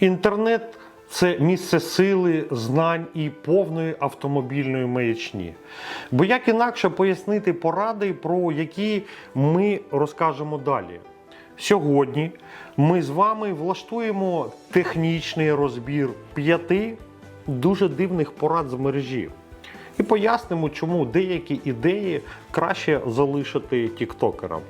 Інтернет це місце сили, знань і повної автомобільної маячні. Бо як інакше пояснити поради, про які ми розкажемо далі. Сьогодні ми з вами влаштуємо технічний розбір п'яти дуже дивних порад з мережі. І пояснимо, чому деякі ідеї краще залишити тіктокерам.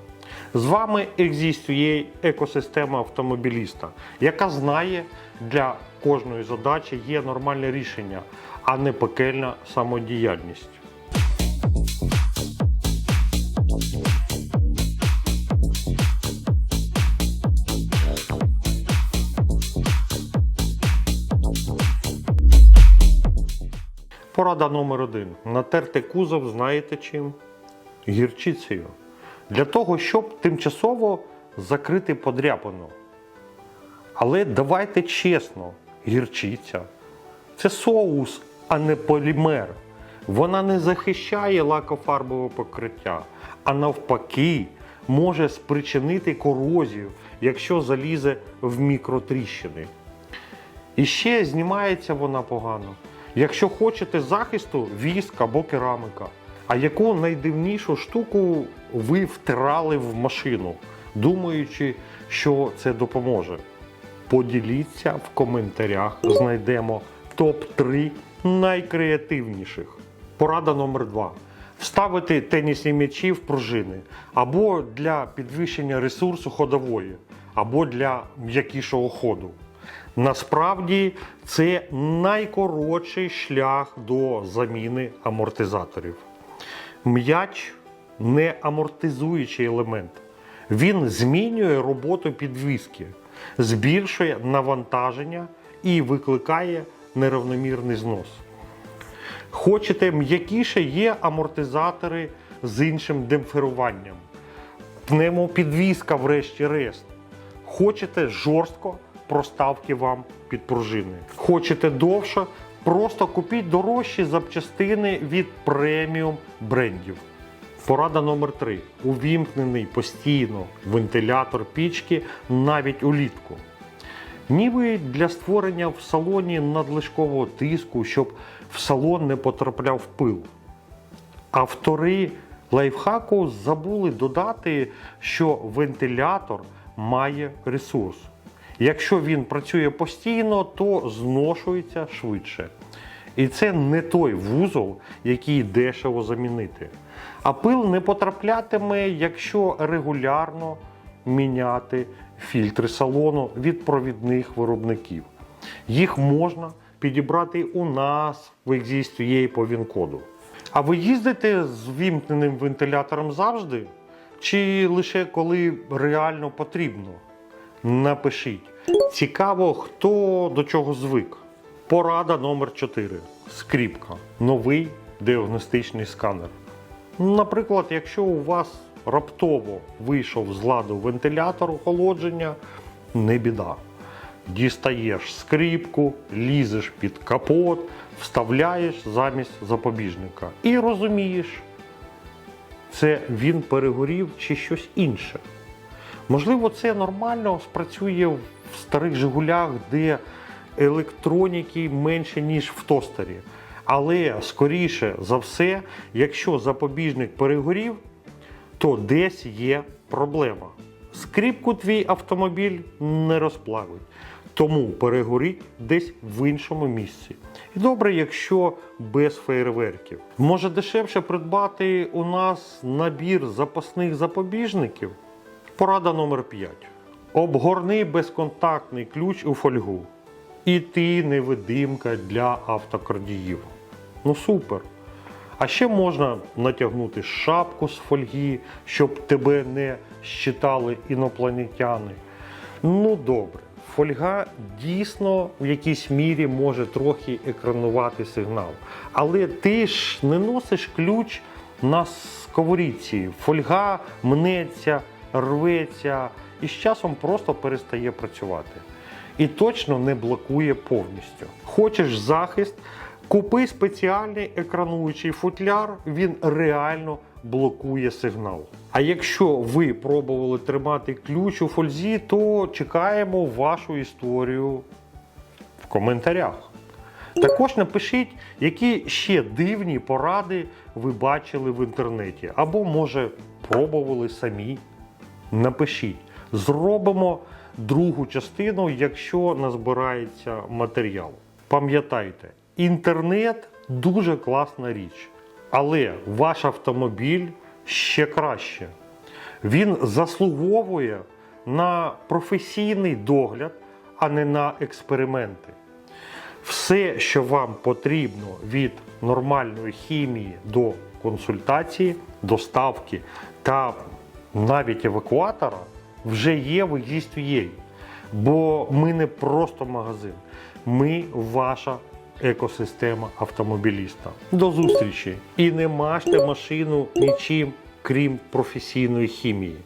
З вами екзистує екосистема автомобіліста, яка знає, для кожної задачі є нормальне рішення, а не пекельна самодіяльність. Порада номер один. Натерти кузов знаєте чим? Гірчицею. Для того, щоб тимчасово закрити подряпину. Але давайте чесно, гірчиця це соус, а не полімер. Вона не захищає лакофарбове покриття, а навпаки, може спричинити корозію, якщо залізе в мікротріщини. І ще знімається вона погано. Якщо хочете захисту, віск або керамика. А яку найдивнішу штуку ви втирали в машину, думаючи, що це допоможе? Поділіться в коментарях, знайдемо топ-3 найкреативніших. Порада номер 2 Вставити тенісні м'ячі в пружини або для підвищення ресурсу ходової, або для м'якішого ходу. Насправді це найкоротший шлях до заміни амортизаторів. М'яч не амортизуючий елемент. Він змінює роботу підвіски, збільшує навантаження і викликає неравномірний знос. Хочете м'якіше, є амортизатори з іншим демпферуванням. Пневмопідвізка, врешті-решт. Хочете жорстко, проставки вам під пружини. Хочете довше, просто купіть дорожчі запчастини від преміум брендів. Порада номер 3 Увімкнений постійно вентилятор пічки навіть улітку. Ніби для створення в салоні надлишкового тиску, щоб в салон не потрапляв пил. Автори лайфхаку забули додати, що вентилятор має ресурс. Якщо він працює постійно, то зношується швидше. І це не той вузол, який дешево замінити. А пил не потраплятиме, якщо регулярно міняти фільтри салону від провідних виробників. Їх можна підібрати у нас в Exist.ua по ВІН-коду. А ви їздите з вімкненим вентилятором завжди? Чи лише коли реально потрібно? Напишіть. Цікаво, хто до чого звик. Порада номер 4 Скріпка. Новий діагностичний сканер. Наприклад, якщо у вас раптово вийшов з ладу вентилятор охолодження, не біда. Дістаєш скріпку, лізеш під капот, вставляєш замість запобіжника. І розумієш, це він перегорів чи щось інше. Можливо, це нормально спрацює в старих Жигулях, де електроніки менше, ніж в тостері. Але скоріше за все, якщо запобіжник перегорів, то десь є проблема. Скріпку твій автомобіль не розплавить, тому перегоріть десь в іншому місці. І добре, якщо без фейерверків. Може дешевше придбати у нас набір запасних запобіжників? Порада номер 5. Обгорни безконтактний ключ у фольгу. І ти невидимка для автокрадіїв. Ну супер. А ще можна натягнути шапку з фольги, щоб тебе не щитали інопланетяни. Ну добре, фольга дійсно в якійсь мірі може трохи екранувати сигнал. Але ти ж не носиш ключ на сковорідці. Фольга мнеться, рветься і з часом просто перестає працювати. І точно не блокує повністю. Хочеш захист, купи спеціальний екрануючий футляр, він реально блокує сигнал. А якщо ви пробували тримати ключ у фользі, то чекаємо вашу історію в коментарях. Також напишіть, які ще дивні поради ви бачили в інтернеті, або, може, пробували самі. Напишіть. Зробимо другу частину, якщо назбирається матеріал. Пам'ятайте, інтернет дуже класна річ, але ваш автомобіль ще краще. Він заслуговує на професійний догляд, а не на експерименти. Все, що вам потрібно від нормальної хімії до консультації, доставки та навіть евакуатора, вже є в ExistUA. Бо ми не просто магазин, ми ваша екосистема автомобіліста. До зустрічі! І не мажте машину нічим, крім професійної хімії.